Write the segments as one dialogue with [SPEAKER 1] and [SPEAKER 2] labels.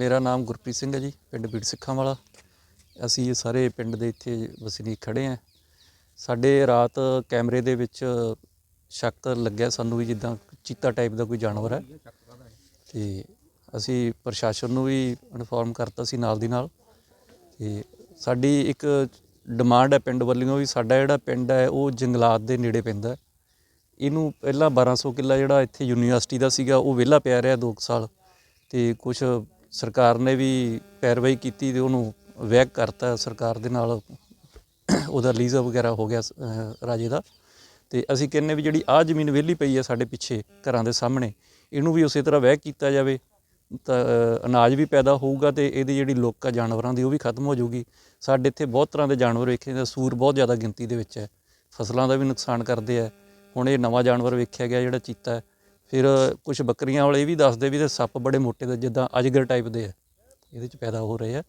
[SPEAKER 1] ਮੇਰਾ ਨਾਮ ਗੁਰਪ੍ਰੀਤ ਸਿੰਘ ਹੈ ਜੀ, ਪਿੰਡ ਬੀੜ ਸਿੱਖਾਂ ਵਾਲਾ। ਅਸੀਂ ਇਹ ਸਾਰੇ ਪਿੰਡ ਦੇ ਇੱਥੇ ਵਸਨੀਕ ਖੜੇ ਆਂ ਸਾਡੇ ਰਾਤ ਕੈਮਰੇ ਦੇ ਵਿੱਚ ਸ਼ੱਕ ਲੱਗਿਆ ਸਾਨੂੰ ਵੀ ਜਿੱਦਾਂ ਚੀਤਾ ਟਾਈਪ ਦਾ ਕੋਈ ਜਾਨਵਰ ਹੈ। ਤੇ ਅਸੀਂ ਪ੍ਰਸ਼ਾਸਨ ਨੂੰ ਵੀ ਇਨਫੋਰਮ ਕਰਤਾ ਸੀ ਨਾਲ ਦੀ ਨਾਲ। ਤੇ ਸਾਡੀ ਇੱਕ ਡਿਮਾਂਡ ਹੈ ਪਿੰਡ ਵੱਲੋਂ ਵੀ ਸਾਡਾ ਜਿਹੜਾ ਪਿੰਡ ਹੈ, ਉਹ ਜੰਗਲਾਤ ਦੇ ਨੇੜੇ ਪੈਂਦਾ ਇਹਨੂੰ ਪਹਿਲਾਂ 1200 ਕਿੱਲਾ ਜਿਹੜਾ ਇੱਥੇ ਯੂਨੀਵਰਸਿਟੀ ਦਾ ਸੀਗਾ, ਉਹ ਵਿਹਲਾ ਪਿਆ ਰਿਹਾ 2 ਸਾਲ। ਤੇ ਕੁਝ ਸਰਕਾਰ ਨੇ ਵੀ ਪੈਰਵਾਈ ਕੀਤੀ ਤੇ ਉਹਨੂੰ ਵੈਗ ਕਰਤਾ ਸਰਕਾਰ ਦੇ ਨਾਲ। ਉਹਦਾ ਲੀਜ਼ਾ ਵਗੈਰਾ ਹੋ ਗਿਆ ਰਾਜੇ ਦਾ। ਤੇ ਅਸੀਂ ਕਹਿੰਨੇ ਵੀ ਜਿਹੜੀ ਆ ਜ਼ਮੀਨ ਵਿਹਲੀ ਪਈ ਆ ਸਾਡੇ ਪਿੱਛੇ ਘਰਾਂ ਦੇ ਸਾਹਮਣੇ, ਇਹਨੂੰ ਵੀ ਉਸੇ ਤਰ੍ਹਾਂ ਵਹਿ ਕੀਤਾ ਜਾਵੇ। ਤਾਂ ਅਨਾਜ ਵੀ ਪੈਦਾ ਹੋਊਗਾ ਤੇ ਇਹਦੀ ਜਿਹੜੀ ਲੋਕ ਆ, ਜਾਨਵਰਾਂ ਦੀ, ਉਹ ਵੀ ਖਤਮ ਹੋ ਜਾਊਗੀ। ਸਾਡੇ ਇੱਥੇ ਬਹੁਤ ਤਰ੍ਹਾਂ ਦੇ ਜਾਨਵਰ ਵੇਖੇ ਜਾਂਦੇ ਸੂਰ ਬਹੁਤ ਜ਼ਿਆਦਾ ਗਿਣਤੀ ਦੇ ਵਿੱਚ ਹੈ। ਫਸਲਾਂ ਦਾ ਵੀ ਨੁਕਸਾਨ ਕਰਦੇ ਆ। ਹੁਣ ਇਹ ਨਵਾਂ ਜਾਨਵਰ ਵੇਖਿਆ ਗਿਆ ਜਿਹੜਾ ਚੀਤਾ ਹੈ। ਫਿਰ ਕੁਝ ਬੱਕਰੀਆਂ ਵਾਲੇ ਇਹ ਵੀ ਦੱਸਦੇ ਵੀ ਇਹਦੇ ਸੱਪ ਬੜੇ ਮੋਟੇ ਦੇ, ਜਿੱਦਾਂ ਅਜਗਰ ਟਾਈਪ ਦੇ ਆ। ਇਹਦੇ ਚ ਪੈਦਾ ਹੋ ਰਹੇ ਆ।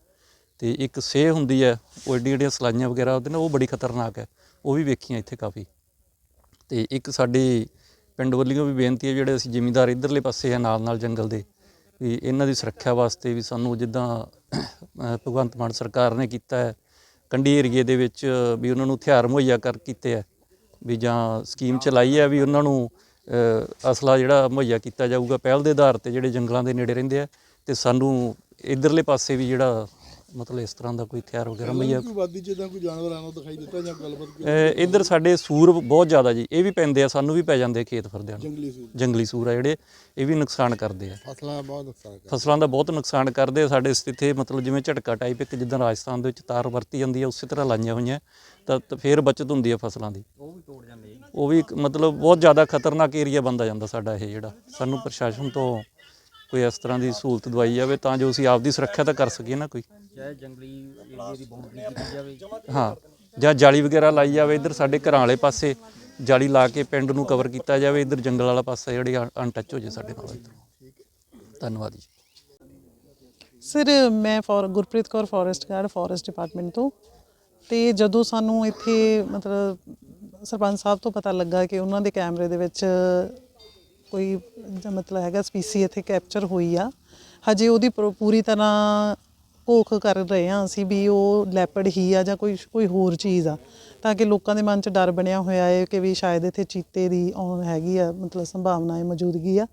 [SPEAKER 1] ਤੇ ਇੱਕ ਸੇ ਹੁੰਦੀ ਹੈ ਉਹ ਏਡੀਆਂ ਏਡੀਆਂ ਸਲਾਈਆਂ ਵਗੈਰਾ ਉਹਦੇ ਨਾਲ ਉਹ ਬੜੀ ਖਤਰਨਾਕ ਹੈ ਉਹ ਵੀ ਵੇਖੀਆਂ ਇੱਥੇ ਕਾਫੀ। ਤੇ ਇੱਕ ਸਾਡੀ ਪਿੰਡ ਵੱਲੋਂ ਵੀ ਬੇਨਤੀ ਹੈ ਜਿਹੜੇ ਅਸੀਂ ਜ਼ਿਮੀਂਦਾਰ ਇਧਰਲੇ ਪਾਸੇ ਆ ਨਾਲ ਨਾਲ ਜੰਗਲ ਦੇ, ਵੀ ਇਹਨਾਂ ਦੀ ਸੁਰੱਖਿਆ ਵਾਸਤੇ ਵੀ ਸਾਨੂੰ ਜਿੱਦਾਂ ਭਗਵੰਤ ਮਾਨ ਸਰਕਾਰ ਨੇ ਕੀਤਾ ਹੈ, ਕੰਢੀ ਏਰੀਏ ਦੇ ਵਿੱਚ ਵੀ ਉਹਨਾਂ ਨੂੰ ਹਥਿਆਰ ਮੁਹੱਈਆ ਕਰ ਕੀਤੇ ਹੈ ਵੀ ਜਾਂ ਸਕੀਮ ਚਲਾਈ ਹੈ ਵੀ ਉਹਨਾਂ ਨੂੰ ਅਸਲਾ ਜਿਹੜਾ ਮੁਹੱਈਆ ਕੀਤਾ ਜਾਊਗਾ ਪਹਿਲ ਦੇ ਆਧਾਰ ਤੇ ਜਿਹੜੇ ਜੰਗਲਾਂ ਦੇ ਨੇੜੇ ਰਹਿੰਦੇ ਆ ਤੇ ਸਾਨੂੰ ਇਧਰਲੇ ਪਾਸੇ ਵੀ ਜਿਹੜਾ ਮਤਲਬ ਇਸ ਤਰ੍ਹਾਂ ਦਾ ਕੋਈ ਹਥਿਆਰ ਵਗੈਰਾ ਮੁਹੱਈਆ
[SPEAKER 2] ਕੋਈ ਵਾਦੀ ਤਾਂ ਕੋਈ ਜਾਨਵਰ ਆਣਾ ਦਿਖਾਈ ਦਿੱਤਾ ਜਾਂ ਗੱਲਬਾਤ ਕੀਤੀ
[SPEAKER 1] ਅਹ ਇੱਧਰ ਸਾਡੇ ਸੂਰ ਬਹੁਤ ਜ਼ਿਆਦਾ ਜੀ ਇਹ ਵੀ ਪੈਂਦੇ ਆ ਸਾਨੂੰ ਵੀ ਪੈ ਜਾਂਦੇ ਆ ਖੇਤ ਫਿਰਦਿਆਂ ਨੂੰ।
[SPEAKER 2] ਜੰਗਲੀ ਸੂਰ।
[SPEAKER 1] ਜੰਗਲੀ ਸੂਰ ਆ ਜਿਹੜੇ ਇਹ ਵੀ ਨੁਕਸਾਨ ਕਰਦੇ ਆ।
[SPEAKER 2] ਫਸਲਾਂ ਦਾ ਬਹੁਤ ਨੁਕਸਾਨ ਕਰ
[SPEAKER 1] ਫਸਲਾਂ ਦਾ ਬਹੁਤ ਨੁਕਸਾਨ ਕਰਦੇ ਆ। ਸਾਡੇ ਇੱਥੇ ਮਤਲਬ ਜਿਵੇਂ ਝਟਕਾ ਟਾਈਪ ਇੱਕ ਜਿੱਦਾਂ ਰਾਜਸਥਾਨ ਦੇ ਵਿੱਚ ਤਾਰ ਵਰਤੀ ਜਾਂਦੀ ਆ ਉਸੇ ਤਰ੍ਹਾਂ ਲਾਈਆਂ ਹੋਈਆਂ। ਤਾਂ ਤਾਂ ਫਿਰ ਬਚਤ ਹੁੰਦੀ ਆ ਫਸਲਾਂ ਦੀ। ਉਹ ਵੀ ਤੋੜ ਜਾਂਦੇ ਉਹ ਵੀ ਇੱਕ ਮਤਲਬ ਬਹੁਤ ਜ਼ਿਆਦਾ ਖਤਰਨਾਕ ਏਰੀਆ ਬੰਦਾ ਜਾਂਦਾ ਸਾਡਾ ਇਹ ਜਿਹੜਾ। ਸਾਨੂੰ ਪ੍ਰਸ਼ਾਸਨ ਤੋਂ ਕੋਈ ਇਸ ਤਰ੍ਹਾਂ ਦੀ ਸਹੂਲਤ ਦਵਾਈ ਜਾਵੇ ਤਾਂ ਜੋ ਅਸੀਂ ਆਪਦੀ ਸੁਰੱਖਿਆ ਤਾਂ ਕਰ ਸਕੀਏ ਨਾ ਕੋਈ।
[SPEAKER 3] ਚਾਹੇ ਜੰਗਲੀ ਏਰੀਆ ਦੀ ਬਾਉਂਡਰੀ ਕੀਤੀ ਜਾਵੇ।
[SPEAKER 1] ਹਾਂ ਜਾਂ ਜਾਲੀ ਵਗੈਰਾ ਲਾਈ ਜਾਵੇ ਇੱਧਰ ਸਾਡੇ ਘਰਾਂ ਵਾਲੇ ਪਾਸੇ ਜਾਲੀ ਲਾ ਕੇ ਪਿੰਡ ਨੂੰ ਕਵਰ ਕੀਤਾ ਜਾਵੇ ਇੱਧਰ ਜੰਗਲ ਵਾਲਾ ਪਾਸਾ ਜਿਹੜੀ ਅਨਟੱਚ ਹੋ ਜੇ ਸਾਡੇ ਨਾਲ। ਧੰਨਵਾਦ ਜੀ।
[SPEAKER 4] ਸਰ ਮੈਂ four Gurpreet Kaur forest guard forest department ਤੋਂ। ਤੇ ਜਦੋਂ ਸਾਨੂੰ ਇੱਥੇ ਮਤਲਬ ਸਰਪੰਚ ਸਾਹਿਬ ਤੋਂ ਪਤਾ ਲੱਗਾ ਕਿ ਉਹਨਾਂ ਦੇ ਕੈਮਰੇ ਦੇ ਵਿੱਚ ਕੋਈ ਮਤਲਬ ਹੈਗਾ ਸਪੀਸੀ ਇੱਥੇ ਕੈਪਚਰ ਹੋਈ ਆ। ਹਜੇ ਉਹਦੀ ਪੂਰ- ਪੂਰੀ ਤਰ੍ਹਾਂ ਘੋਖ ਕਰ ਰਹੇ ਹਾਂ ਅਸੀਂ ਵੀ ਉਹ ਲੈਪਰਡ ਹੀ ਆ ਜਾਂ ਕੋਈ ਕੋਈ ਹੋਰ ਚੀਜ਼ ਆ। ਤਾਂ ਕਿ ਲੋਕਾਂ ਦੇ ਮਨ 'ਚ ਡਰ ਬਣਿਆ ਹੋਇਆ ਹੈ ਕਿ ਵੀ ਸ਼ਾਇਦ ਇੱਥੇ ਚੀਤੇ ਦੀ ਆਉਣ ਹੈਗੀ ਆ, ਮਤਲਬ ਸੰਭਾਵਨਾ ਹੈ ਮੌਜੂਦਗੀ ਆ।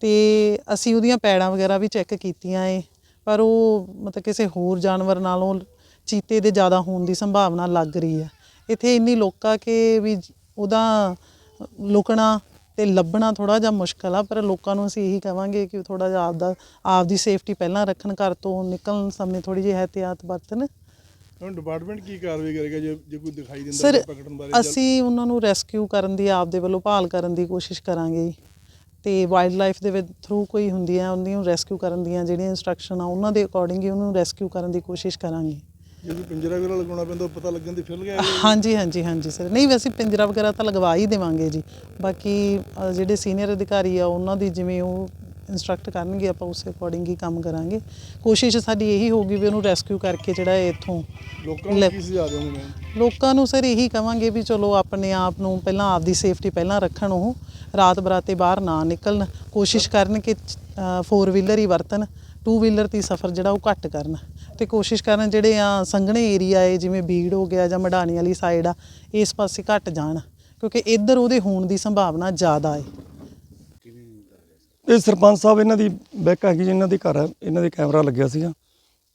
[SPEAKER 4] ਤੇ ਅਸੀਂ ਉਹਦੀਆਂ ਪੈੜਾਂ ਵਗੈਰਾ ਵੀ ਚੈੱਕ ਕੀਤੀਆਂ ਏ, ਪਰ ਉਹ ਮਤਲਬ ਕਿਸੇ ਹੋਰ ਜਾਨਵਰ ਨਾਲੋਂ ਚੀਤੇ ਦੇ ਜ਼ਿਆਦਾ ਹੋਣ ਦੀ ਸੰਭਾਵਨਾ ਲੱਗ ਰਹੀ ਹੈ ਇੱਥੇ ਇੰਨੀ ਲੋਕਾ ਕਿ ਵੀ ਉਹਦਾ ਲੁਕਣਾ ਤੇ ਲੱਭਣਾ ਥੋੜਾ ਜਿਹਾ ਮੁਸ਼ਕਲ ਆ ਪਰ ਲੋਕਾਂ ਨੂੰ ਅਸੀਂ ਇਹੀ ਕਵਾਂਗੇ ਕਿ ਥੋੜਾ ਜਿਹਾ ਆਪਦਾ ਆਪਦੀ ਸੇਫਟੀ ਪਹਿਲਾਂ ਰੱਖਣ ਘਰ ਤੋਂ ਨਿਕਲਣ ਸਮੇਂ ਥੋੜੀ ਜਿਹੀ ਅਹਤਿਆਤ ਵਰਤਣ।
[SPEAKER 2] ਹੁਣ ਡਿਪਾਰਟਮੈਂਟ ਕੀ ਕਾਰਵਾਈ ਕਰੇਗਾ ਜੇ ਜੇ ਕੋਈ ਦਿਖਾਈ ਦਿੰਦਾ ਪਕੜਨ ਬਾਰੇ
[SPEAKER 4] ਅਸੀਂ ਉਹਨਾਂ ਨੂੰ ਰੈਸਕਿਊ ਕਰਨ ਦੀ ਆਪਦੇ ਵੱਲੋਂ ਭਾਲ ਕਰਨ ਦੀ ਕੋਸ਼ਿਸ਼ ਕਰਾਂਗੇ। ਤੇ ਵਾਈਲਡ ਲਾਈਫ ਦੇ ਵਿੱਚ ਥਰੂ ਕੋਈ ਹੁੰਦੀ ਆ ਉਹਦੀ ਨੂੰ ਰੈਸਕਿਊ ਕਰਨ ਦੀਆਂ ਜਿਹੜੀਆਂ ਇਨਸਟਰਕਸ਼ਨ ਆ ਉਹਨਾਂ ਦੇ ਅਕੋਰਡਿੰਗ ਹੀ ਉਹਨੂੰ ਰੈਸਕਿਊ ਕਰਨ ਦੀ ਕੋਸ਼ਿਸ਼ ਕਰਾਂਗੇ।
[SPEAKER 2] ਜੇ ਕੋਈ ਪਿੰਜਰਾ ਵਗੈਰਾ ਲਗਾਉਣਾ ਪੈਂਦਾ ਪਤਾ ਲੱਗਣ ਦੀ ਫਿਲ ਗਿਆ
[SPEAKER 4] ਹਾਂਜੀ ਹਾਂਜੀ ਹਾਂਜੀ ਸਰ। ਨਹੀਂ ਵੈਸੇ ਪਿੰਜਰਾ ਵਗੈਰਾ ਤਾਂ ਲਗਵਾ ਹੀ ਦੇਵਾਂਗੇ ਜੀ। ਬਾਕੀ ਅ, ਜਿਹੜੇ ਸੀਨੀਅਰ ਅਧਿਕਾਰੀ ਆ ਉਹਨਾਂ ਦੀ ਜਿਵੇਂ ਉਹ ਇਨਸਟਰਕਟ ਕਰਨਗੇ ਆਪਾਂ ਉਸੇ ਅਕੋਰਡਿੰਗ ਹੀ ਕੰਮ ਕਰਾਂਗੇ। ਕੋਸ਼ਿਸ਼ ਸਾਡੀ ਇਹੀ ਹੋਊਗੀ ਵੀ ਉਹਨੂੰ ਰੈਸਕਿਊ ਕਰਕੇ ਜਿਹੜਾ ਹੈ ਇੱਥੋਂ
[SPEAKER 2] ਲੋਕਾਂ ਨੂੰ
[SPEAKER 4] ਲੈ-
[SPEAKER 2] ਕੀ ਸੁਝਾਅ ਦੇਵੋਗੇ? ਮੈਂ
[SPEAKER 4] ਲੋਕਾਂ ਨੂੰ ਸਰ ਇਹੀ ਕਵਾਂਗੇ ਵੀ ਚਲੋ ਆਪਣੇ ਆਪ ਨੂੰ ਪਹਿਲਾਂ ਆਪਦੀ ਸੇਫਟੀ ਪਹਿਲਾਂ ਰੱਖਣ ਉਹ ਰਾਤ ਬਰਾਤੇ ਬਾਹਰ ਨਾ ਨਿਕਲਣ। ਕੋਸ਼ਿਸ਼ ਕਰਨ ਕਿ 4 ਵੀਲਰ ਹੀ ਵਰਤਣ। ਟੂ ਵੀਲਰ 'ਤੇ ਸਫ਼ਰ ਜਿਹੜਾ ਉਹ ਘੱਟ ਕਰਨ ਤੇ ਕੋਸ਼ਿਸ਼ ਕਰਨ ਜਿਹੜੇ ਆ ਸੰਘਣੇ ਏਰੀਆ ਏ ਜਿਵੇਂ ਬੀੜ ਹੋ ਗਿਆ ਜਾਂ ਮਡਾਣੀ ਵਾਲੀ ਸਾਈਡ ਆ ਇਸ ਪਾਸੇ ਘੱਟ ਜਾਣ ਕਿਉਂਕਿ ਇੱਧਰ ਉਹਦੇ ਹੋਣ ਦੀ ਸੰਭਾਵਨਾ ਜ਼ਿਆਦਾ ਏ।
[SPEAKER 5] ਇਹ ਸਰਪੰਚ ਸਾਹਿਬ ਇਹਨਾਂ ਦੀ ਬੈਕ ਹੈਗੀ ਜੀ, ਇਹਨਾਂ ਦੇ ਘਰ ਹੈ ਇਹਨਾਂ ਦੇ ਕੈਮਰਾ ਲੱਗਿਆ ਸੀਗਾ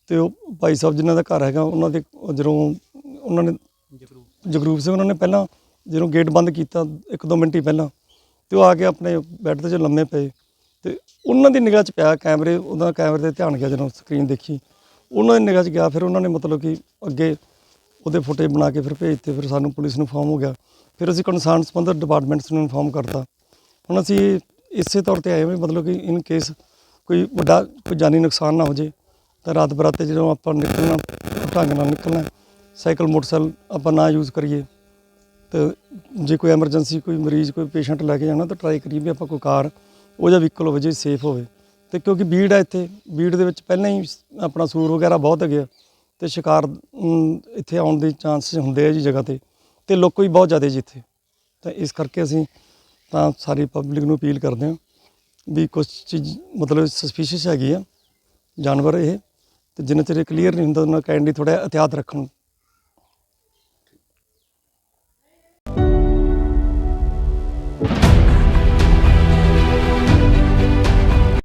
[SPEAKER 5] ਤੇ ਉਹ ਭਾਈ ਸਾਹਿਬ ਜਿਨ੍ਹਾਂ ਦਾ ਘਰ ਹੈਗਾ ਉਹਨਾਂ ਦੇ ਜਦੋਂ ਉਹਨਾਂ ਨੇ ਜਗਰੂਪ ਸਿੰਘ ਉਹਨਾਂ ਨੇ ਪਹਿਲਾਂ ਜਦੋਂ ਗੇਟ ਬੰਦ ਕੀਤਾ ਇੱਕ ਦੋ ਮਿੰਟ ਹੀ ਪਹਿਲਾਂ ਤੇ ਉਹ ਆ ਕੇ ਆਪਣੇ ਬੈੱਡ ਤੇ ਜੋ ਲੰਮੇ ਪਏ। ਤੇ ਉਹਨਾਂ ਦੀ ਨਿਗਾਹ 'ਚ ਪਿਆ ਕੈਮਰੇ ਉਹਦਾ ਕੈਮਰੇ ਤੇ ਧਿਆਨ ਗਿਆ ਜਦੋਂ ਸਕਰੀਨ ਦੇਖੀ। ਉਹਨਾਂ ਦੀ ਨਿਗਾਹ 'ਚ ਗਿਆ, ਫਿਰ ਉਹਨਾਂ ਨੇ ਮਤਲਬ ਕਿ ਅੱਗੇ ਉਹਦੇ ਫੁਟੇਜ ਬਣਾ ਕੇ ਫਿਰ ਭੇਜਤੇ, ਫਿਰ ਸਾਨੂੰ ਪੁਲਿਸ ਨੂੰ ਇਨਫੋਰਮ ਹੋ ਗਿਆ। ਫਿਰ ਅਸੀਂ ਕੰਸਰਨ ਸੰਬੰਧਿਤ ਡਿਪਾਰਟਮੈਂਟਸ ਨੂੰ ਇਨਫੋਰਮ ਕਰਤਾ। ਹੁਣ ਅਸੀਂ ਇਸੇ ਤੌਰ ਤੇ ਆਏ ਹਾਂ ਮਤਲਬ ਕਿ ਇਨ ਕੇਸ ਕੋਈ ਵੱਡਾ, ਕੋਈ ਜਾਨੀ ਨੁਕਸਾਨ ਨਾ ਹੋ ਜੇ, ਤਾਂ ਰਾਤ ਬਰਾਤੇ ਜਦੋਂ ਆਪਾਂ ਨਿਕਲਣਾ, ਢੰਗ ਨਾਲ ਨਿਕਲਣਾ, ਸਾਈਕਲ, ਮੋਟਰਸਾਈਕਲ ਆਪਾਂ ਨਾ ਯੂਜ਼ ਕਰੀਏ, ਤੇ ਜੇ ਕੋਈ ਐਮਰਜੈਂਸੀ ਕੋਈ ਮਰੀਜ਼, ਕੋਈ ਪੇਸ਼ੈਂਟ ਲੈ ਕੇ ਜਾਣਾ, ਤਾਂ ਟਰਾਈ ਕਰੀਏ ਵੀ ਆਪਾਂ ਕੋਈ ਕਾਰ ਉਹ ਜਿਹਾ ਵਹੀਕਲ ਹੋਵੇ, ਜੇ ਸੇਫ ਹੋਵੇ। ਤੇ ਕਿਉਂਕਿ ਬੀੜ ਹੈ ਇੱਥੇ, ਬੀੜ ਦੇ ਵਿੱਚ ਪਹਿਲਾਂ ਹੀ ਆਪਣਾ ਸੂਰ ਵਗੈਰਾ ਬਹੁਤ ਹੈਗੇ ਆ। ਤੇ ਸ਼ਿਕਾਰ ਇੱਥੇ ਆਉਣ ਦੇ ਚਾਂਸ ਹੁੰਦੇ ਆ ਜੀ ਜਗ੍ਹਾ ਤੇ। ਤੇ ਲੋਕ ਵੀ ਬਹੁਤ ਜ਼ਿਆਦਾ ਜੀ ਇੱਥੇ। ਤਾਂ ਇਸ ਕਰਕੇ ਅਸੀਂ ਤਾਂ ਸਾਰੀ ਪਬਲਿਕ ਨੂੰ ਅਪੀਲ ਕਰਦੇ ਹਾਂ ਵੀ ਕੁਝ ਚੀਜ਼ ਮਤਲਬ ਸਸਪੀਸ਼ੀਅਸ ਹੈਗੀ ਆ, ਜਾਨਵਰ ਇਹ। ਤੇ ਜਿੰਨਾ ਚਿਰ ਕਲੀਅਰ ਨਹੀਂ ਹੁੰਦਾ, ਉਹਨਾਂ ਕਹਿਣ ਦੀ ਥੋੜਾ ਇhtiyਾਤ ਰੱਖਣ